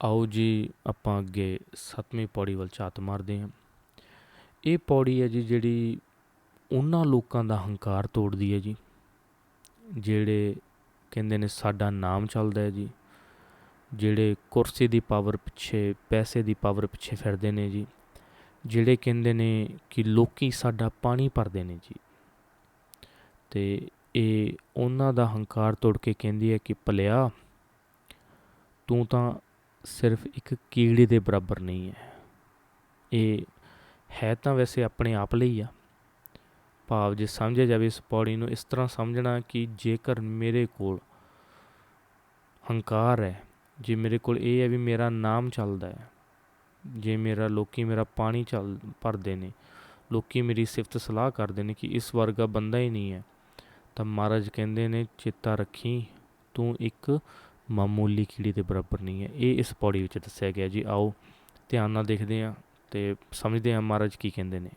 ਆਓ ਜੀ, ਆਪਾਂ ਅੱਗੇ ਸੱਤਵੀਂ ਪੌੜੀ ਵੱਲ ਝਾਤ ਮਾਰਦੇ ਹਾਂ। ਇਹ ਪੌੜੀ ਹੈ ਜੀ ਜਿਹੜੀ ਉਹਨਾਂ ਲੋਕਾਂ ਦਾ ਹੰਕਾਰ ਤੋੜਦੀ ਹੈ ਜੀ, ਜਿਹੜੇ ਕਹਿੰਦੇ ਨੇ ਸਾਡਾ ਨਾਮ ਚੱਲਦਾ ਹੈ ਜੀ, ਜਿਹੜੇ ਕੁਰਸੀ ਦੀ ਪਾਵਰ ਪਿੱਛੇ, ਪੈਸੇ ਦੀ ਪਾਵਰ ਪਿੱਛੇ ਫਿਰਦੇ ਨੇ ਜੀ, ਜਿਹੜੇ ਕਹਿੰਦੇ ਨੇ ਕਿ ਲੋਕੀ ਸਾਡਾ ਪਾਣੀ ਭਰਦੇ ਨੇ ਜੀ। ਤੇ ਇਹ ਉਹਨਾਂ ਦਾ ਹੰਕਾਰ ਤੋੜ ਕੇ ਕਹਿੰਦੀ ਹੈ ਕਿ ਭਲਿਆ, ਤੂੰ ਤਾਂ ਸਿਰਫ ਇੱਕ ਕੀੜੇ ਦੇ ਬਰਾਬਰ ਨਹੀਂ ਹੈ। ਇਹ ਹੈ ਤਾਂ ਵੈਸੇ ਆਪਣੇ ਆਪ ਲਈ ਆ। ਭਾਵ ਜੇ ਸਮਝਿਆ ਜਾਵੇ ਇਸ ਪੌੜੀ ਨੂੰ ਇਸ ਤਰ੍ਹਾਂ ਸਮਝਣਾ ਕਿ ਜੇਕਰ ਮੇਰੇ ਕੋਲ ਹੰਕਾਰ ਹੈ, ਜੇ ਮੇਰੇ ਕੋਲ ਇਹ ਹੈ ਵੀ ਮੇਰਾ ਨਾਮ ਚੱਲਦਾ ਹੈ, ਜੇ ਮੇਰਾ ਲੋਕੀ ਮੇਰਾ ਪਾਣੀ ਚੱਲ ਭਰਦੇ ਨੇ, ਲੋਕੀ ਮੇਰੀ ਸਿਫਤ ਸਲਾਹ ਕਰਦੇ ਨੇ ਕਿ ਇਸ ਵਰਗਾ ਬੰਦਾ ਹੀ ਨਹੀਂ ਹੈ, ਤਾਂ ਮਹਾਰਾਜ ਕਹਿੰਦੇ ਨੇ, ਚੇਤਾ ਰੱਖੀ, ਤੂੰ ਇੱਕ ਮਾਮੂਲੀ ਕੀੜੀ ਦੇ ਬਰਾਬਰ ਨਹੀਂ ਹੈ। ਇਹ ਇਸ ਪੌੜੀ ਵਿੱਚ ਦੱਸਿਆ ਗਿਆ ਜੀ ਆਓ ਧਿਆਨ ਨਾਲ ਦੇਖਦੇ ਹਾਂ ਤੇ ਸਮਝਦੇ ਹਾਂ ਮਹਾਰਾਜ ਕੀ ਕਹਿੰਦੇ ਨੇ।